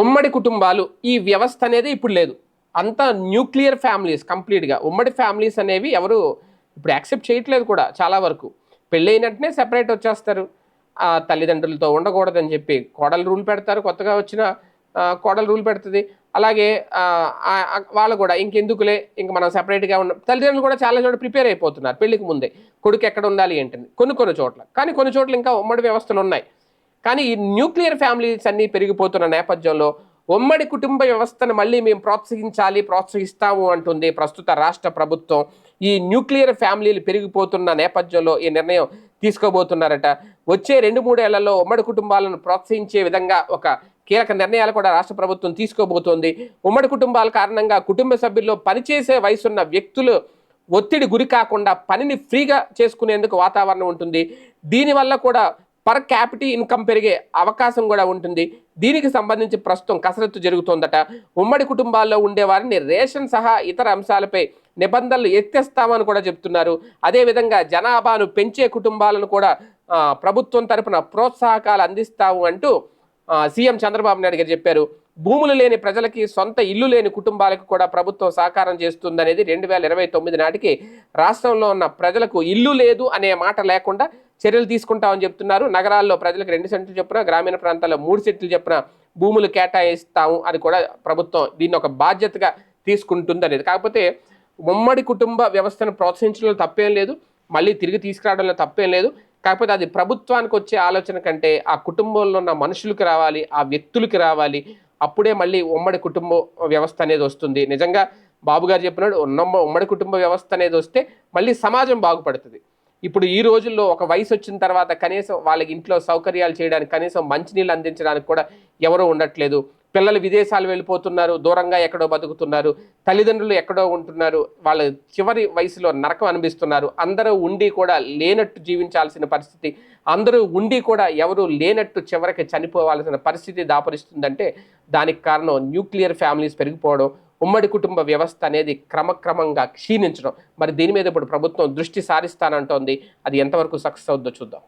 ఉమ్మడి కుటుంబాలు ఈ వ్యవస్థ అనేది ఇప్పుడు లేదు. అంతా న్యూక్లియర్ ఫ్యామిలీస్ కంప్లీట్గా. ఉమ్మడి ఫ్యామిలీస్ అనేవి ఎవరు ఇప్పుడు యాక్సెప్ట్ చేయట్లేదు కూడా చాలా వరకు. పెళ్ళైనట్టునే సెపరేట్ వచ్చేస్తారు. ఆ తల్లిదండ్రులతో ఉండకూడదని చెప్పి కోడలు రూల్ పెడతారు కొత్తగా వచ్చిన కోడలు రూల్ పెడుతుంది. అలాగే వాళ్ళు కూడా ఇంకెందుకులే ఇంక మనం సెపరేట్గా ఉన్న తల్లిదండ్రులు కూడా చాలా చోట్ల ప్రిపేర్ అయిపోతున్నారు పెళ్ళికి ముందే. కొడుకు ఎక్కడ ఉండాలి ఏంటని కొన్ని కొన్ని చోట్ల. కానీ కొన్ని చోట్ల ఇంకా ఉమ్మడి వ్యవస్థలు ఉన్నాయి. కానీ ఈ న్యూక్లియర్ ఫ్యామిలీస్ అన్నీ పెరిగిపోతున్న నేపథ్యంలో ఉమ్మడి కుటుంబ వ్యవస్థను మళ్ళీ మేము ప్రోత్సహించాలి ప్రోత్సహిస్తాము అంటుంది ప్రస్తుత రాష్ట్ర ప్రభుత్వం. ఈ న్యూక్లియర్ ఫ్యామిలీలు పెరిగిపోతున్న నేపథ్యంలో ఈ నిర్ణయం తీసుకోబోతున్నారట. వచ్చే రెండు మూడేళ్ళలో ఉమ్మడి కుటుంబాలను ప్రోత్సహించే విధంగా ఒక కీలక నిర్ణయాలు కూడా రాష్ట్ర ప్రభుత్వం తీసుకోబోతోంది. ఉమ్మడి కుటుంబాల కారణంగా కుటుంబ సభ్యుల్లో పనిచేసే వయసున్న వ్యక్తులు ఒత్తిడి గురి కాకుండా పనిని ఫ్రీగా చేసుకునేందుకు వాతావరణం ఉంటుంది. దీనివల్ల కూడా పర్ క్యాపిటీ ఇన్కమ్ పెరిగే అవకాశం కూడా ఉంటుంది. దీనికి సంబంధించి ప్రస్తుతం కసరత్తు జరుగుతోందట. ఉమ్మడి కుటుంబాల్లో ఉండే వారిని రేషన్ సహా ఇతర అంశాలపై నిబంధనలు ఎత్తేస్తామని కూడా చెప్తున్నారు. అదేవిధంగా జనాభాను పెంచే కుటుంబాలను కూడా ప్రభుత్వం తరపున ప్రోత్సాహకాలు అందిస్తాము అంటూ సీఎం చంద్రబాబు నాయుడు గారు చెప్పారు. భూములు లేని ప్రజలకి సొంత ఇల్లు లేని కుటుంబాలకు కూడా ప్రభుత్వం సహకారం చేస్తుందనేది రెండు వేల ఇరవై తొమ్మిది నాటికి రాష్ట్రంలో ఉన్న ప్రజలకు ఇల్లు లేదు అనే మాట లేకుండా చర్యలు తీసుకుంటామని చెప్తున్నారు. నగరాల్లో ప్రజలకు రెండు సెంట్లు చొప్పున గ్రామీణ ప్రాంతాల్లో మూడు సెంట్లు చొప్పున భూములు కేటాయిస్తాము అని కూడా ప్రభుత్వం దీన్ని ఒక బాధ్యతగా తీసుకుంటుంది అనేది కాకపోతే ఉమ్మడి కుటుంబ వ్యవస్థను ప్రోత్సహించడంలో తప్పేం లేదు. మళ్ళీ తిరిగి తీసుకురావడంలో తప్పేం లేదు. కాకపోతే అది ప్రభుత్వానికి వచ్చే ఆలోచన కంటే ఆ కుటుంబంలో ఉన్న మనుషులకు రావాలి ఆ వ్యక్తులకి రావాలి. అప్పుడే మళ్ళీ ఉమ్మడి కుటుంబ వ్యవస్థ అనేది వస్తుంది. నిజంగా బాబు గారు చెప్పినాడు ఉన్న ఉమ్మడి కుటుంబ వ్యవస్థ అనేది వస్తే మళ్ళీ సమాజం బాగుపడుతుంది. ఇప్పుడు ఈ రోజుల్లో ఒక వయసు వచ్చిన తర్వాత కనీసం వాళ్ళకి ఇంట్లో సౌకర్యాలు చేయడానికి కనీసం మంచినీళ్ళు అందించడానికి కూడా ఎవరూ ఉండట్లేదు. పిల్లలు విదేశాలు వెళ్ళిపోతున్నారు దూరంగా ఎక్కడో బతుకుతున్నారు తల్లిదండ్రులు ఎక్కడో ఉంటున్నారు వాళ్ళ చివరి వయసులో నరకం అనిపిస్తున్నారు. అందరూ ఉండి కూడా లేనట్టు జీవించాల్సిన పరిస్థితి అందరూ ఉండి కూడా ఎవరు లేనట్టు చివరికి చనిపోవాల్సిన పరిస్థితి దాపరిస్తుందంటే దానికి కారణం న్యూక్లియర్ ఫ్యామిలీస్ పెరిగిపోవడం ఉమ్మడి కుటుంబ వ్యవస్థ అనేది క్రమక్రమంగా క్షీణించడం. మరి దీని మీద ఇప్పుడు ప్రభుత్వం దృష్టి సారిస్తానంటోంది. అది ఎంతవరకు సక్సెస్ అవుద్దో చూద్దాం.